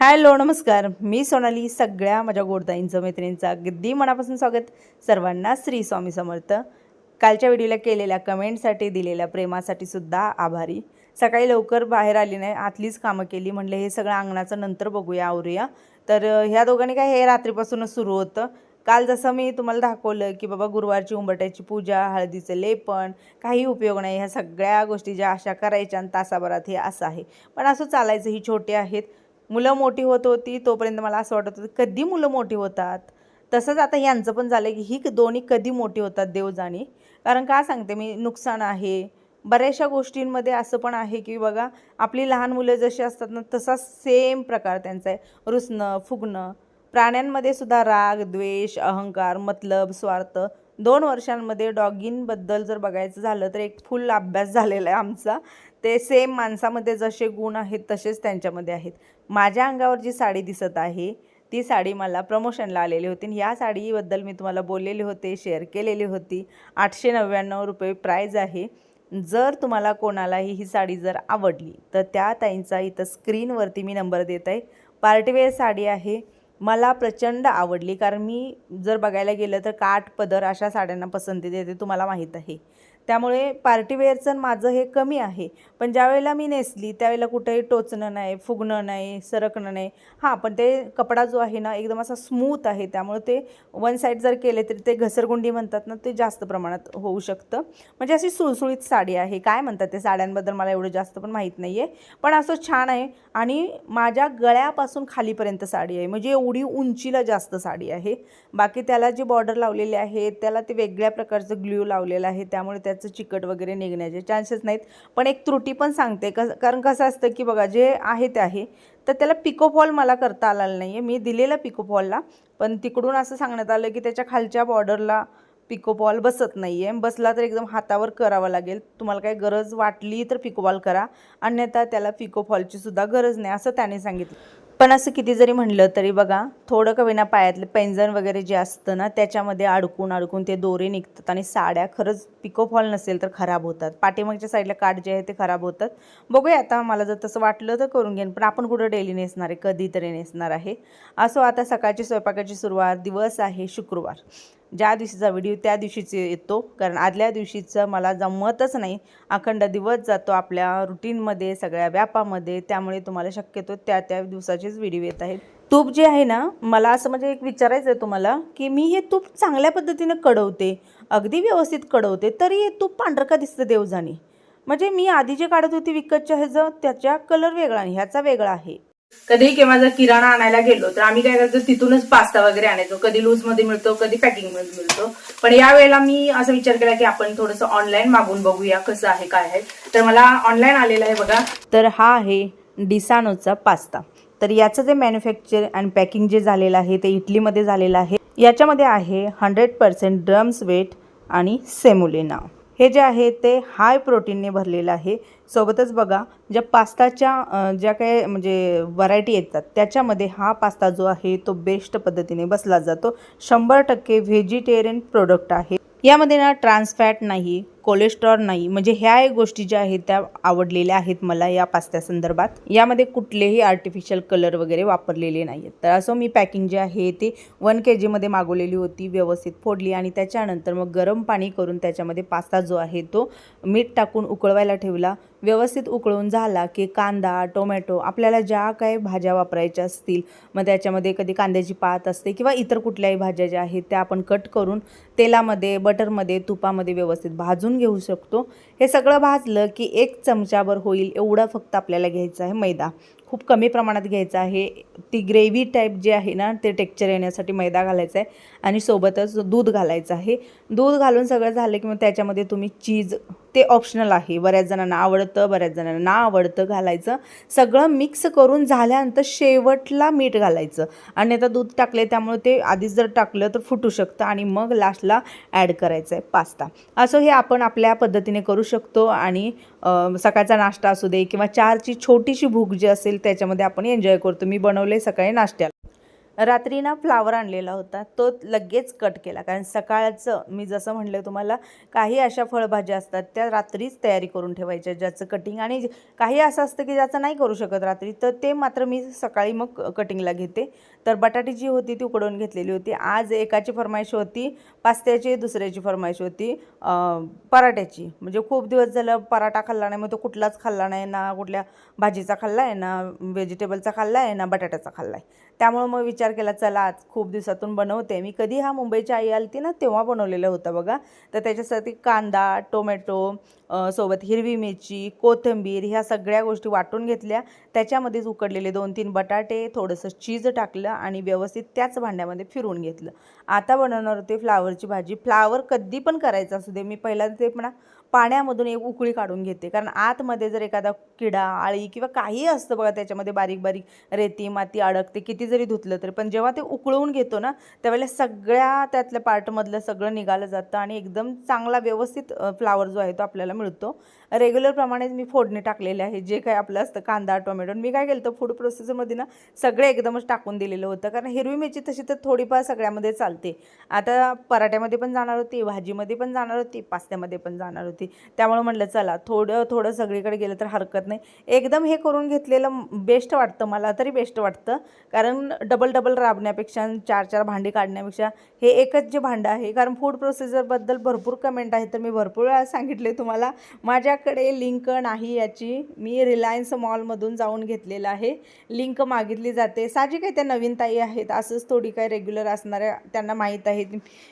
Hello नमस्कार. मी सोनाली सगळ्या माझ्या गोडताईंचं मैत्रिणींचं अगदी मनापासून स्वागत. सर्वांना श्री स्वामी समर्थ. कालच्या व्हिडिओला केलेल्या कमेंटसाठी दिलेल्या प्रेमासाठी सुद्धा आभारी. सकाळी लवकर बाहेर आली नाही आतलीच कामं केली. म्हणलं हे सगळं अंगणाचं नंतर बघूया आवरूया. तर ह्या दोघांनी काय हे रात्रीपासूनच सुरू होतं. काल जसं मी तुम्हाला दाखवलं की बाबा गुरुवारची उंबरट्याची पूजा हळदीचं लेपन काही उपयोग नाही. ह्या सगळ्या गोष्टी ज्या अशा करायच्या आणि तासाभरात हे असं आहे. पण असं चालायचं ही छोटे आहेत. मुलं मोठी होत होती तोपर्यंत मला असं वाटत होतं कधी मुलं मोठी होतात? तसंच आता यांचं पण झालं की ही दोन्ही कधी मोठी होतात देवजाणी कारण का सांगते मी नुकसान आहे. बऱ्याचशा गोष्टींमध्ये असं पण आहे की बघा आपली लहान मुलं जशी असतात ना तसा सेम प्रकार त्यांचा आहे. रुसणं फुगणं प्राण्यांमध्ये सुद्धा राग द्वेष अहंकार मतलब स्वार्थ दोन वर्षांमध्ये डॉगींबद्दल जर बघायचं झालं तर एक फुल अभ्यास झालेला आहे आमचा. ते सेम माणसामध्ये जसे गुण आहेत तसेच त्यांच्यामध्ये आहेत. माझ्या अंगावर जी साडी दिसत आहे ती साडी मला प्रमोशनला आलेली होती. आणि या साडीबद्दल मी तुम्हाला बोललेले होते शेअर केलेली होती. आठशे नव्याण्णव रुपये प्राईज आहे. जर तुम्हाला कोणालाही ही साडी जर आवडली तर त्या ताईंचा इथं स्क्रीनवरती मी नंबर देत आहे. पार्टीवेअर साडी आहे. मला प्रचंड आवडली कारण मी जर बघायला गेलं तर काठ पदर अशा साड्यांना पसंती देते तुम्हाला माहीत आहे. त्यामुळे पार्टीवेअरचं माझं हे कमी आहे. पण ज्यावेळेला मी नेसली त्यावेळेला कुठेही टोचणं नाही फुगणं नाही सरकणं नाही. हां पण ते कपडा जो आहे ना एकदम असा स्मूथ आहे. त्यामुळे ते वन साईड जर केले तरी ते घसरगुंडी म्हणतात ना ते जास्त प्रमाणात होऊ शकतं. म्हणजे अशी सुळसुळीत साडी आहे. काय म्हणतात ते साड्यांबद्दल मला एवढं जास्त पण माहीत नाही आहे पण असं छान आहे आणि माझ्या गळ्यापासून खालीपर्यंत साडी आहे. म्हणजे एवढी उंचीला जास्त साडी आहे. बाकी त्याला जी बॉर्डर लावलेली आहे त्याला ते वेगळ्या प्रकारचं ग्ल्यू लावलेलं आहे. त्यामुळे त्याचं चिकट वगैरे निघण्याचे चान्सेस नाहीत. पण एक त्रुटी पण सांगते. क कारण कसं असतं की बघा जे आहे ते आहे. तर त्याला पिकोफॉल मला करता आलेला नाही आहे मी दिलेला पिकोफॉलला पण तिकडून असं सांगण्यात आलं की त्याच्या खालच्या बॉर्डरला पिकोबॉल बसत नाही आहे बसला तर एकदम हातावर करावा लागेल. तुम्हाला काही गरज वाटली तर पिकोबॉल करा. अन्यथा त्याला पिकोफॉलची सुद्धा गरज नाही असं त्याने सांगितलं. पण असं किती जरी म्हणलं तरी बघा थोडं का विना पायातले पैंजण वगैरे जे असतं ना त्याच्यामध्ये अडकून अडकून ते दोरे निघतात आणि साड्या खरंच पिकोफॉल नसेल तर खराब होतात. पाठीमागच्या साईडला काठ जे आहे ते खराब होतात. बघूया आता मला जर तसं वाटलं तर करून घेईन पण आपण कुठं डेली नेसणार आहे? कधीतरी नेसणार आहे. असो आता सकाळची स्वयंपाकाची सुरुवात दिवस आहे शुक्रवार. ज्या दिवशीचा व्हिडिओ त्या दिवशीच येतो. कारण आदल्या दिवशीचं मला जमतच नाही. अखंड दिवस जातो आपल्या रुटीनमध्ये सगळ्या व्यापामध्ये. त्यामुळे तुम्हाला शक्यतो त्या त्या दिवसाचेच व्हिडिओ येत आहेत. तूप जे आहे ना मला असं म्हणजे एक विचारायचं आहे तुम्हाला की मी हे तूप चांगल्या पद्धतीनं कडवते अगदी व्यवस्थित कडवते तरी हे तूप पांढरं का दिसतं देवजानी? म्हणजे मी आधी जे काढत होती विकतच्या ह्याचं त्याच्या कलर वेगळा आणि ह्याचा वेगळा आहे. कधी केव्हा जर किराणा आणायला गेलो तर आम्ही काय करतो तिथूनच पास्ता वगैरे आणायचो कधी लूजमध्ये मिळतो कधी पॅकिंगमध्ये मिळतो. पण यावेळेला मी असा विचार केला की आपण थोडंसं ऑनलाईन मागून बघूया कसं आहे काय आहे. तर मला ऑनलाईन आलेलं आहे बघा. तर हा आहे डिसानोचा पास्ता. तर याचं जे मॅन्युफॅक्चर अँड पॅकिंग जे झालेलं आहे ते इटलीमध्ये झालेलं आहे. याच्यामध्ये आहे हंड्रेड पर्सेंट ड्रम्स वेट आणि सेमुलेना हे जे आहे ते हाय प्रोटीनने भरलेलं आहे. सोबतच बघा ज्या पास्ताच्या ज्या काही म्हणजे व्हरायटी येतात त्याच्यामध्ये हा पास्ता जो आहे तो बेस्ट पद्धतीने बसला जातो. शंभर टक्के व्हेजिटेरियन प्रोडक्ट आहे. यामध्ये ना ट्रान्सफॅट नाही कोलेस्ट्रॉल नाही. म्हणजे ह्या एक गोष्टी ज्या आहेत त्या आवडलेल्या आहेत मला या पास्त्या संदर्भात. यामध्ये कुठलेही आर्टिफिशियल कलर वगैरे वापरलेले नाही आहेत तर असं मी पॅकिंग जे आहे ते वन के जीमध्ये मागवलेली होती व्यवस्थित फोडली आणि त्याच्यानंतर मग गरम पाणी करून त्याच्यामध्ये पास्ता जो आहे तो मीठ टाकून उकळवायला ठेवला. व्यवस्थित उकळून झाला की कांदा टोमॅटो आपल्याला ज्या काही भाज्या वापरायच्या असतील मग त्याच्यामध्ये कधी कांद्याची पात असते किंवा इतर कुठल्याही भाज्या ज्या आहेत त्या आपण कट करून तेलामध्ये बटरमध्ये तुपामध्ये व्यवस्थित भाजून घेऊ शकतो. हे सगळं भाजलं की एक चमचाभर होईल एवढं फक्त आपल्याला घ्यायचं आहे मैदा. खूप कमी प्रमाणात घ्यायचं आहे. ती ग्रेव्ही टाईप जी आहे ना ते टेक्चर येण्यासाठी मैदा घालायचा आहे आणि सोबतच दूध घालायचं आहे. दूध घालून सगळं झालं की मग त्याच्यामध्ये तुम्ही चीज ते ऑप्शनल आहे. बऱ्याच जणांना आवडतं बऱ्याच जणांना ना आवडतं घालायचं. सगळं मिक्स करून झाल्यानंतर शेवटला मीठ घालायचं. आणि आता दूध टाकले त्यामुळे ते आधीच जर टाकलं तर फुटू शकतं आणि मग लास्टला ॲड करायचं आहे पास्ता. असं हे आपण आपल्या पद्धतीने करू शकतो आणि सकाळचा नाश्ता असू दे किंवा चारची छोटीशी भूक जी असेल त्याच्यामध्ये आपण एन्जॉय करतो. मी बनवले सकाळी नाश्त्याला. रात्री ना फ्लावर आणलेला होता. तो लगेच कट केला. कारण सकाळचं मी जसं म्हणलं तुम्हाला काही अशा फळभाज्या असतात त्या रात्रीच तयारी करून ठेवायच्या. ज्याचं कटिंग आणि काही असं असतं की ज्याचं नाही करू शकत रात्री तर ते मात्र मी सकाळी मग कटिंगला घेते. तर बटाटी जी होती ती उकडवून घेतलेली होती. आज एकाची फरमाईश होती पास्त्याची दुसऱ्याची फरमाईश होती पराठ्याची. म्हणजे खूप दिवस झालं पराठा खाल्ला नाही मग तो कुठलाच खाल्ला नाही ना कुठल्या भाजीचा खाल्ला आहे ना व्हेजिटेबलचा खाल्ला आहे ना बटाट्याचा खाल्ला आहे. त्यामुळं मग विचार केला चला आज खूप दिवसातून बनवते. मी कधी हा मुंबईची आई आलती ना तेव्हा बनवलेलं होतं बघा. तर त्याच्यासाठी कांदा टोमॅटो सोबत हिरवी मिरची कोथिंबीर ह्या सगळ्या गोष्टी वाटून घेतल्या. त्याच्यामध्येच उकडलेले दोन तीन बटाटे थोडंसं चीज टाकलं आणि व्यवस्थित त्याच भांड्यामध्ये फिरून घेतलं. आता बनवणार होते फ्लावरची भाजी. फ्लावर कधी पण करायचं असू दे. मी पहिल्यांदा ते म्हणा पाण्यामधून एक उकळी काढून घेते. कारण आतमध्ये जर एखादा किडा आळी किंवा काही असतं बघा त्याच्यामध्ये बारीक बारीक रेती माती अडकते किती जरी धुतलं तरी. पण जेव्हा ते उकळवून घेतो ना त्यावेळेला सगळ्या त्यातल्या पार्टमधलं सगळं निघालं जातं आणि एकदम चांगला व्यवस्थित फ्लावर जो आहे तो आपल्याला मिळतो. रेग्युलरप्रमाणेच मी फोडणी टाकलेले आहे. जे काही आपलं असतं कांदा टोमॅटो मी काय केलं फूड प्रोसेसरमध्ये ना सगळे एकदमच टाकून दिलेलं होतं. कारण हिरवी मिरची तशी तर थोडीफार सगळ्यामध्ये चालते. आता पराठ्यामध्ये पण जाणार होती भाजीमध्ये पण जाणार होती पास्त्यामध्ये पण जाणार होती. त्यामुळे म्हटलं चला थोडं थोडं सगळीकडे गेलं तर हरकत नाही. एकदम हे करून घेतलेलं बेस्ट वाटतं मला तरी बेस्ट वाटतं. कारण डबल डबल राबण्यापेक्षा चार चार भांडी काढण्यापेक्षा हे एकच जे भांडं आहे कारण फूड प्रोसेसरबद्दल भरपूर कमेंट आहे तर मी भरपूर वेळा सांगितले तुम्हाला. माझ्याकडे लिंक नाही याची. मी रिलायन्स मॉलमधून जाऊन घेतलेलं आहे. लिंक मागितली जाते. साजी काही त्या नवीन ताई आहेत असंच थोडी काय रेग्युलर असणाऱ्या त्यांना माहीत आहे.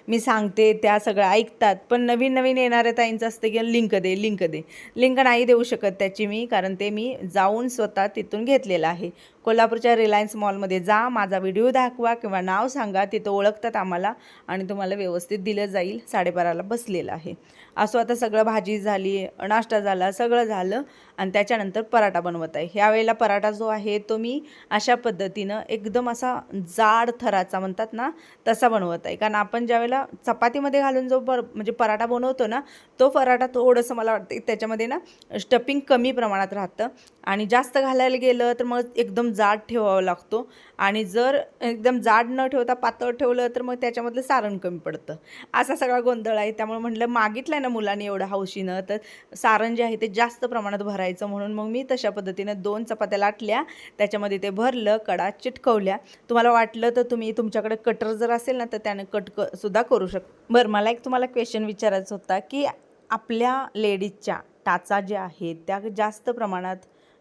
मी सांगते त्या सगळं ऐकतात. पण नवीन नवीन येणाऱ्या ताईंचं असते की लिंक दे लिंक दे. लिंक नाही देऊ शकत त्याची मी कारण ते मी जाऊन स्वतः तिथून घेतलेलं आहे. कोल्हापूरच्या रिलायन्स मॉलमध्ये जा माझा व्हिडिओ दाखवा किंवा नाव सांगा तिथं ओळखतात आम्हाला आणि तुम्हाला व्यवस्थित दिलं जाईल. साडेबाराला बसलेलं आहे. असो आता सगळं भाजी झाली नाश्ता झाला सगळं झालं आणि त्याच्यानंतर पराठा बनवत आहे. ह्यावेळेला पराठा जो आहे तो मी अशा पद्धतीनं एकदम असा जाड थराचा म्हणतात ना तसा बनवत आहे. कारण आपण ज्यावेळेला चपातीमध्ये घालून जो पर म्हणजे पराठा बनवतो ना तो पराठा थोडंसं मला वाटतं त्याच्यामध्ये ना स्टफिंग कमी प्रमाणात राहतं आणि जास्त घालायला गेलं तर मग एकदम जाड ठेवावा लागतो. आणि जर एकदम जाड न ठेवता पातळ ठेवलं तर मग त्याच्यामधलं सारण कमी पडतं. असा सगळा गोंधळ आहे. त्यामुळे म्हटलं मागितलं ना मुलांनी एवढं हौशीनं तर सारण जे आहे ते जास्त प्रमाणात भरायचं म्हणून मग मी तशा पद्धतीनं दोन चपात्या लाटल्या. त्याच्यामध्ये ते भरलं कडा चिटकवल्या. तुम्हाला वाटलं तर तुम्ही तुमच्याकडे कटर जर असेल ना तर त्यानं कट क सुद्धा करू शक बरं मला एक तुम्हाला क्वेश्चन विचारायचा होता की आपल्या लेडीजच्या टाचा ज्या आहेत त्या जास्त प्रमाणात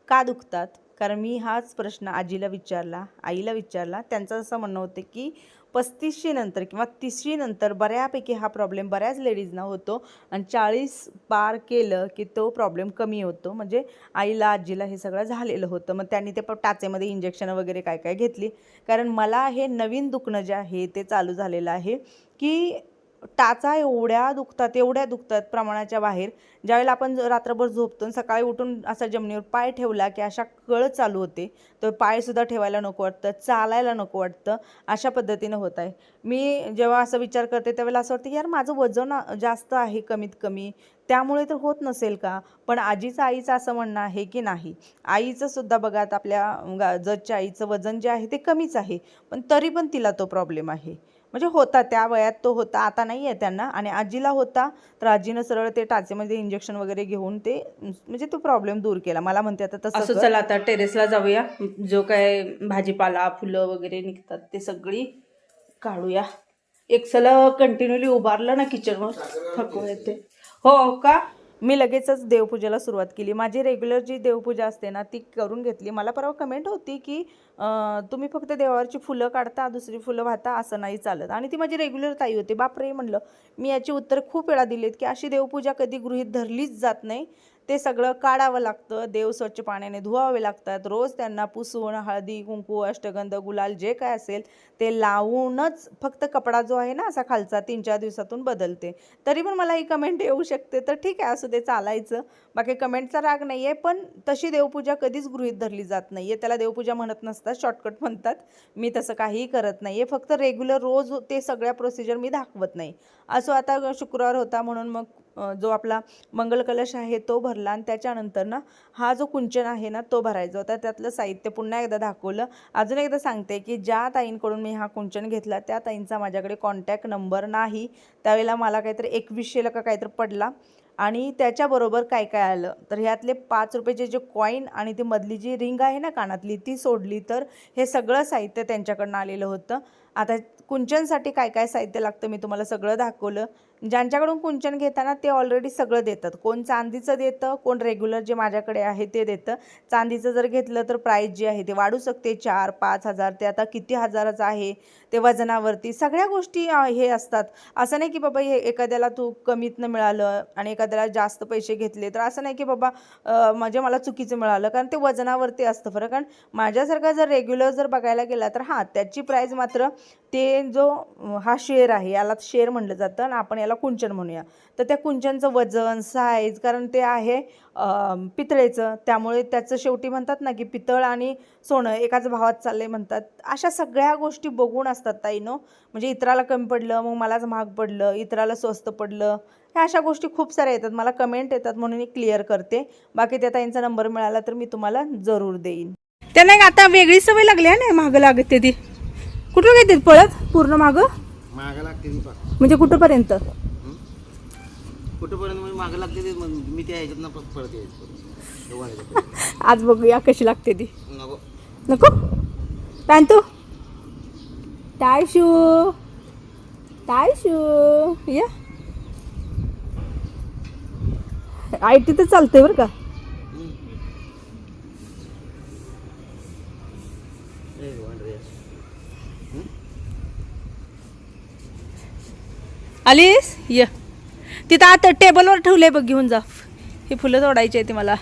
का दुखतात? कारण मी हाच प्रश्न आजीला विचारला आईला विचारला. त्यांचं असं म्हणणं होतं की पस्तीसशे नंतर किंवा तीसशे नंतर बऱ्यापैकी हा प्रॉब्लेम बऱ्याच लेडीजना होतो आणि चाळीस पार केलं की तो प्रॉब्लेम कमी होतो. म्हणजे आईला आजीला हे सगळं झालेलं होतं. मग त्यांनी ते प टाचेमध्ये इंजेक्शन वगैरे काय काय घेतली. कारण मला हे नवीन दुखणं जे आहे ते चालू झालेलं आहे की टाचा एवढ्या दुखतात एवढ्या दुखतात प्रमाणाच्या बाहेर. ज्यावेळेला आपण रात्रभर झोपतो आणि सकाळी उठून असा जमिनीवर पाय ठेवला की अशा कळ चालू होते तर पायसुद्धा ठेवायला नको वाटतं चालायला नको वाटतं अशा पद्धतीनं होत आहे. मी जेव्हा असं विचार करते त्यावेळेला असं वाटतं की यार माझं वजन जास्त आहे कमीत कमी त्यामुळे तर होत नसेल का? पण आजीचं आईचं असं म्हणणं आहे की नाही आईचं सुद्धा बघा आता आपल्या गा- जजच्या आईचं वजन जे आहे ते कमीच आहे पण तरी पण तिला तो प्रॉब्लेम आहे. म्हणजे होता त्या वयात तो होता आता नाही आहे त्यांना. आणि आजीला होता तर आजीनं सरळ ते टाचेमध्ये इंजेक्शन वगैरे घेऊन ते म्हणजे तो प्रॉब्लेम दूर केला. मला म्हणते आता तसं असं. चला आता टेरेसला जाऊया. जो काय भाजीपाला फुलं वगैरे निघतात ते सगळी काढूया. एक सला कंटिन्युअली उभारलं ना किचनवर थकवा येते. हो का? मी लगेचच देवपूजेला सुरुवात केली. माझी रेग्युलर जी देवपूजा असते ना ती करून घेतली. मला परवा कमेंट होती की तुम्ही फक्त देवावरची फुलं काढता दुसरी फुलं वाहता असं नाही चालत. आणि ती माझी रेग्युलर ताई होती. बापरे म्हणलं. मी याची उत्तर खूप वेळा दिलीत की अशी देवपूजा कधी गृहीत धरलीच जात नाही. ते सगळं काढावं लागतं. देव स्वच्छ पाण्याने धुवावे लागतात. रोज त्यांना पुसून हळदी कुंकू अष्टगंध गुलाल जे काय असेल ते लावूनच फक्त कपडा जो आहे ना असा खालचा तीन चार दिवसातून बदलते. तरी पण मला ही कमेंट येऊ शकते. तर ठीक आहे असं ते चालायचं. बाकी कमेंटचा राग नाही आहे पण तशी देवपूजा कधीच गृहीत धरली जात नाही आहे त्याला देवपूजा म्हणत नसतात शॉर्टकट म्हणतात. मी तसं काहीही करत नाही आहे फक्त रेग्युलर रोज ते सगळ्या प्रोसिजर मी दाखवत नाही. असं आता शुक्रवार होता म्हणून मग जो आपला मंगल कलश आहे तो भरला आणि त्याच्यानंतर ना हा जो कुंचन आहे ना तो भरायचा होता. त्यातलं साहित्य पुन्हा एकदा दाखवलं. अजून एकदा सांगते की ज्या ताईंकडून मी हा कुंचन घेतला त्या ताईंचा माझ्याकडे कॉन्टॅक्ट नंबर नाही. त्यावेळेला मला काहीतरी एकवीसशेला का काहीतरी पडला आणि त्याच्याबरोबर काय काय आलं? तर ह्यातले पाच रुपयाचे जे कॉईन आणि ती मधली जी रिंग आहे ना कानातली ती सोडली. तर हे सगळं साहित्य त्यांच्याकडनं आलेलं होतं. आता कुंचनसाठी काय काय साहित्य लागतं मी तुम्हाला सगळं दाखवलं. ज्यांच्याकडून कुंचन घेताना ते ऑलरेडी सगळं देतात. कोण चांदीचं देतं कोण रेग्युलर जे माझ्याकडे आहे ते देतं. चांदीचं जर घेतलं तर प्राईस जी आहे ते वाढू शकते. चार पाच हजार ते आता किती हजाराचं आहे ते वजनावरती सगळ्या गोष्टी हे असतात. असं नाही की बाबा हे एखाद्याला तू कमीतनं मिळालं आणि एखाद्याला जास्त पैसे घेतले तर असं नाही की बाबा म्हणजे मला चुकीचं मिळालं. कारण ते वजनावरती असतं फरक. कारण माझ्यासारखा जर रेग्युलर जर बघायला गेला तर हां त्याची प्राईज मात्र ते जो हा शेर आहे याला शेर म्हणलं जातं आणि आपण याला कुंचन म्हणूया. तर त्या कुंचनचं वजन साईज कारण ते आहे पितळेचं. त्यामुळे त्याचं शेवटी म्हणतात ना की पितळ आणि सोनं एकाच भावात चाललंय म्हणतात. अशा सगळ्या गोष्टी बघून असतात ताईनो. म्हणजे इतराला कमी पडलं मग मलाच महाग पडलं इतराला स्वस्त पडलं. ह्या अशा गोष्टी खूप साऱ्या येतात. मला कमेंट येतात म्हणून मी क्लिअर करते. बाकी त्या ताईंचा नंबर मिळाला तर मी तुम्हाला जरूर देईन. त्यांना आता वेगळी सवय लागली आहे ना मागं लागते ती. कुठं घेते पळत? पूर्ण मागं? मागं लागते ती म्हणजे कुठंपर्यंत? कुठंपर्यंत म्हणजे मागं लागते ती मग मी त्या तेव्हा ह्याच्यात. आज बघूया कशी लागते ती. नको. नको? पॅन्टू? शू टाय शू या. आय टी तर चालतंय बरं का. आलीस? य. तिथं आता टेबलवर ठेवले बघ घेऊन जा. ही फुलं तोडायची आहे ती मला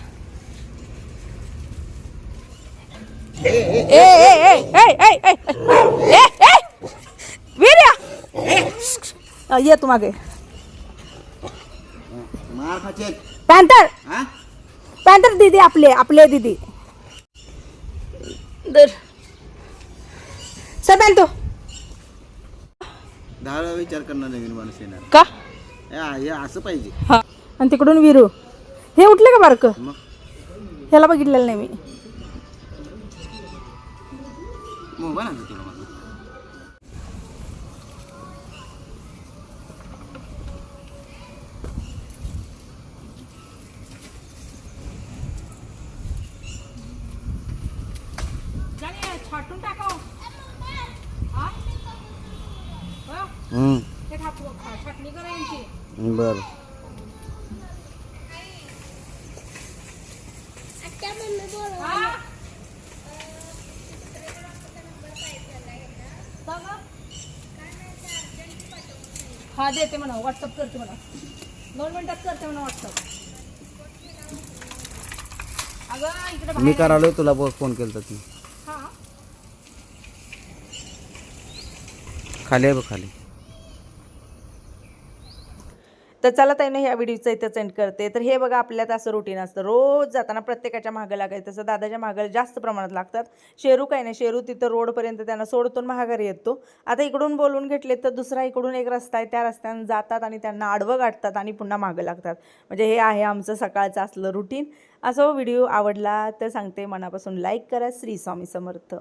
ये तू मागे. पॅन्थर! पॅन्थर दीदी आपले आपले दीदी. सर तू दहा वेळा विचार करणार नवीन माणूस येणार. का? आ- हे असं पाहिजे. हा. आणि तिकडून विरू. हे उठले का बारक? मग? ह्याला बघितलेलं नाही मी. मोबाईल आणतो तुला माझा बरं. हा? देते म्हणा व्हॉट्सअप करते म्हणा. दोन मिनिटात करते म्हणा व्हॉट्सअप अगं इकडे मी करालो तुला फोन केला तू. हा? खाली आहे बघ खाली. तर चला ताईनं ह्या व्हिडिओचं इथं सेंड करते. तर हे बघा आपल्यात असं रुटीन असतं. रोज जाताना प्रत्येकाच्या मागं लागायचं. तसं दादाच्या मागं जास्त प्रमाणात लागतात. शेरू काय नाही शेरू तिथं रोडपर्यंत त्यांना सोडतो आणि महागारी येतो. आता इकडून बोलून घेतले तर दुसरा इकडून एक रस्ता आहे. त्या रस्त्यानं जातात आणि त्यांना आडवं गाठतात आणि पुन्हा मागं लागतात. म्हणजे हे आहे आमचं सकाळचं असलं रुटीन असं व्हिडिओ आवडला तर सांगते मनापासून लाईक करा. श्री स्वामी समर्थ.